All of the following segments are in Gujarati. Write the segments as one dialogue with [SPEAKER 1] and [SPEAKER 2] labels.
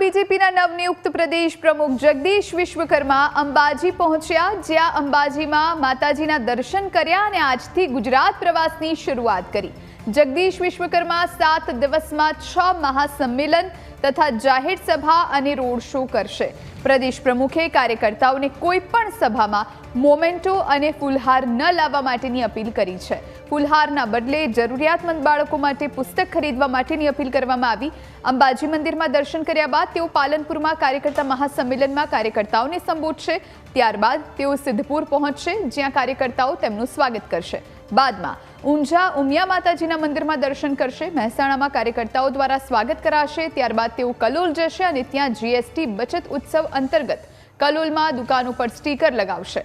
[SPEAKER 1] બીજેપીના નવનિયુક્ત પ્રદેશ પ્રમુખ જગદીશ વિશ્વકર્મા અંબાજી પહોંચ્યા. જ્યાં અંબાજીમાં માતાજીના દર્શન કર્યા અને આજથી ગુજરાત પ્રવાસની શરૂઆત કરી. જગદીશ વિશ્વકર્મા સાત દિવસમાં છ મહાસંમેલન તથા જાહેર સભા અને રોડ શો કરશે. પ્રદેશ પ્રમુખે કાર્યકર્તાઓને કોઈ પણ સભામાં મોમેન્ટો અને ફૂલહાર ન લાવવા માટેની અપીલ કરી છે. ફૂલહારના બદલે જરૂરિયાતમંદ બાળકો માટે પુસ્તક ખરીદવા માટેની અપીલ કરવામાં આવી. અંબાજી મંદિરમાં દર્શન કર્યા બાદ તેઓ પાલનપુરમાં કાર્યકર્તા મહાસંમેલનમાં કાર્યકર્તાઓને સંબોધશે. ત્યારબાદ તેઓ સિદ્ધપુર પહોંચશે, જ્યાં કાર્યકર્તાઓ તેમનું સ્વાગત કરશે. બાદમાં ઊંઝા ઉમિયા માતાજીના મંદિરમાં દર્શન કરશે. મહેસાણામાં કાર્યકર્તાઓ દ્વારા સ્વાગત કરાશે. ત્યારબાદ તેઓ કલોલ જશે અને ત્યાં જીએસટી બચત ઉત્સવ અંતર્ગત કલોલમાં દુકાન ઉપર સ્ટીકર લગાવશે.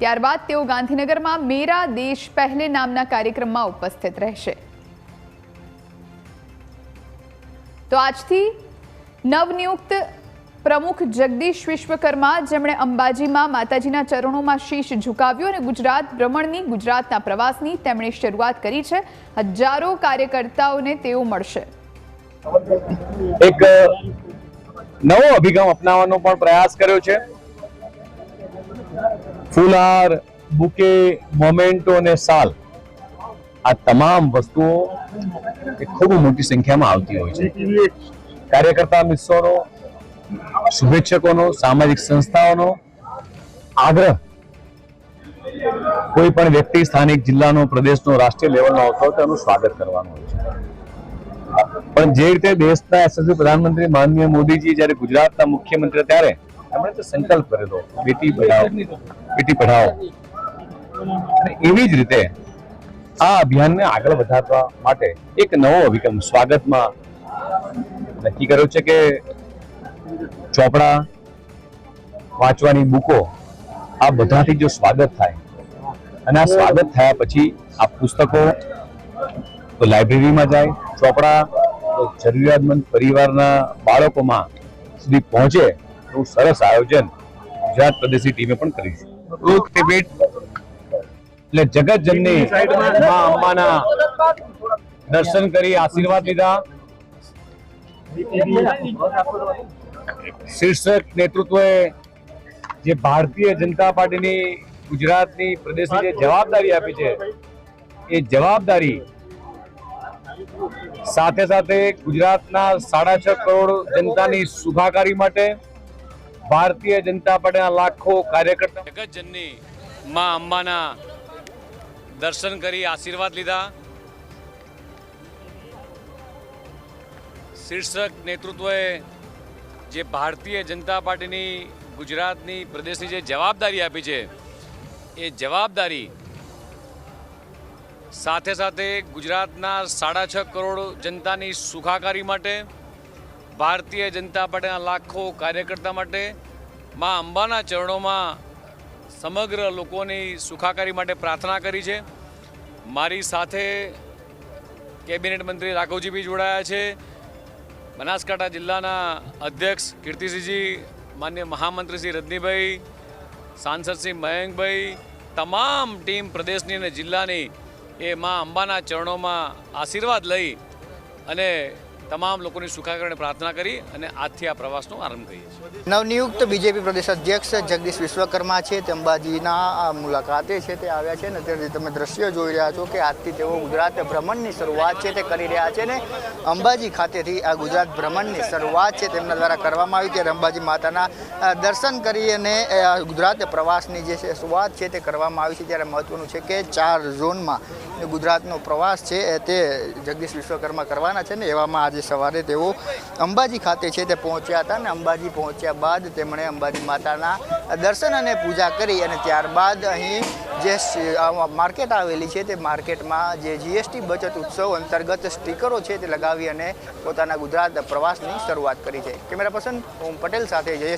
[SPEAKER 1] ત્યારબાદ તેઓ ગાંધીનગરમાં મેરા દેશ પહેલે નામના કાર્યક્રમમાં ઉપસ્થિત રહેશે. તો આજથી નવનિયુક્ત પ્રમુખ જગદીશ વિશ્વકર્મા જેમણે અંબાજીમાં માતાજીના ચરણોમાં શીશ ઝુકાવ્યું અને ગુજરાત ભ્રમણની ગુજરાતના પ્રવાસની તેમણે શરૂઆત કરી છે. હજારો કાર્યકર્તાઓને તેઓ મળશે.
[SPEAKER 2] એક નવો અભિગમ અપનાવવાનો પણ પ્રયાસ કર્યો છે. ફૂલહાર બુકે, મોમેન્ટો અને સાલ. આ તમામ વસ્તુઓ ખૂબ મોટી સંખ્યામાં આવતી હોય છે. કાર્યકર્તા મિત્રોનો, શુભેચ્છકોનો, સામાજિક સંસ્થાઓનો આગ્રહ. કોઈ પણ વ્યક્તિ સ્થાનિક જિલ્લાનો, પ્રદેશનો, રાષ્ટ્રીય લેવલનો આવતો હોય તો એનું સ્વાગત કરવાનું હોય છે. પણ જે રીતે દેશના યશસ્વી પ્રધાનમંત્રી માનનીય મોદીજી જ્યારે ગુજરાતના મુખ્યમંત્રી ત્યારે એમણે તો સંકલ્પ કરેલો બેટી પઢાઓ બેટી પઢાઓ. એવી જ રીતે આ અભિયાનને આગળ વધારવા માટે એક નવો અભિગમ સ્વાગતમાં નક્કી કર્યો છે કે ચોપડા વાંચવાની બુકો આ બધાથી જો સ્વાગત થાય અને આ સ્વાગત થયા પછી આ પુસ્તકો તો લાઇબ્રેરીમાં જાય, ચોપડા જરૂરિયાતમંદ પરિવારના બાળકોમાં સુધી પહોંચે એવું સરસ આયોજન ગુજરાત પ્રદેશની ટીમે પણ કર્યું છે. એટલે જગત જમની મા અંબાના દર્શન કરી આશીર્વાદ લીધા. શીર્ષક નેતૃત્વએ જે ભારતીય જનતા પાર્ટીની ગુજરાતની પ્રદેશની જે જવાબદારી આપી છે એ જવાબદારી સાથે સાથે ગુજરાતના સાડા છ કરોડ જનતાની સુખાકારી માટે ભારતીય જનતા પાર્ટીના લાખો કાર્યકર્તા
[SPEAKER 3] જગતજનની માં અંબાના દર્શન કરી આશીર્વાદ લીધા. શીર્ષક નેતૃત્વએ જે ભારતીય જનતા પાર્ટીની ગુજરાતની પ્રદેશની જે જવાબદારી આપી છે, એ જવાબદારી સાથે સાથે ગુજરાતના સાડા છ કરોડ જનતાની સુખાકારી માટે ભારતીય જનતા પાર્ટીના લાખો કાર્યકર્તા માટે મા અંબાના ચરણોમાં સમગ્ર લોકોની સુખાકારી માટે પ્રાર્થના કરી છે. મારી સાથે કેબિનેટ મંત્રી રાઘવજીભાઈ જોડાયા છે. બનાસકાંઠા જિલ્લાના અધ્યક્ષ કીર્તિસિંહજી, માન્ય મહામંત્રી શ્રી રજનીભાઈ, સાંસદ શ્રી મયંકભાઈ, તમામ ટીમ પ્રદેશની અને જિલ્લાની એ મા અંબાના ચરણોમાં આશીર્વાદ લઈ અને તમામ લોકોની સુખાકારીને પ્રાર્થના કરી અને આજથી આ પ્રવાસનો આરંભ કરીએ છીએ.
[SPEAKER 4] નવનિયુક્ત બીજેપી પ્રદેશ અધ્યક્ષ જગદીશ વિશ્વકર્મા છે. તે અંબાજીના મુલાકાતે છે તે આવ્યા છે ને અત્યારે તમે દ્રશ્ય જોઈ રહ્યા છો કે આજથી તેઓ ગુજરાત ભ્રમણની શરૂઆત છે તે કરી રહ્યા છે ને અંબાજી ખાતેથી આ ગુજરાત ભ્રમણની શરૂઆત છે તેમના દ્વારા કરવામાં આવી ત્યારે અંબાજી માતાના દર્શન કરી અને ગુજરાત પ્રવાસની જે છે શરૂઆત છે તે કરવામાં આવી છે. ત્યારે મહત્વનું છે કે ચાર ઝોનમાં ગુજરાતનો પ્રવાસ છે તે જગદીશ વિશ્વકર્મા કરવાના છે ને, એવામાં આજે સવારે તેઓ અંબાજી ખાતે છે તે પહોંચ્યા હતા ને, અંબાજી પહોંચ્યા બાદ તેમણે અંબાજી માતાના દર્શન અને પૂજા કરી અને ત્યારબાદ અહીં જે માર્કેટ આવેલી છે તે માર્કેટમાં જે જીએસટી બચત ઉત્સવ અંતર્ગત સ્ટીકરો છે તે લગાવી અને પોતાના ગુજરાત પ્રવાસની શરૂઆત કરી છે. કેમેરા પર્સન ઓમ પટેલ સાથે જયેશ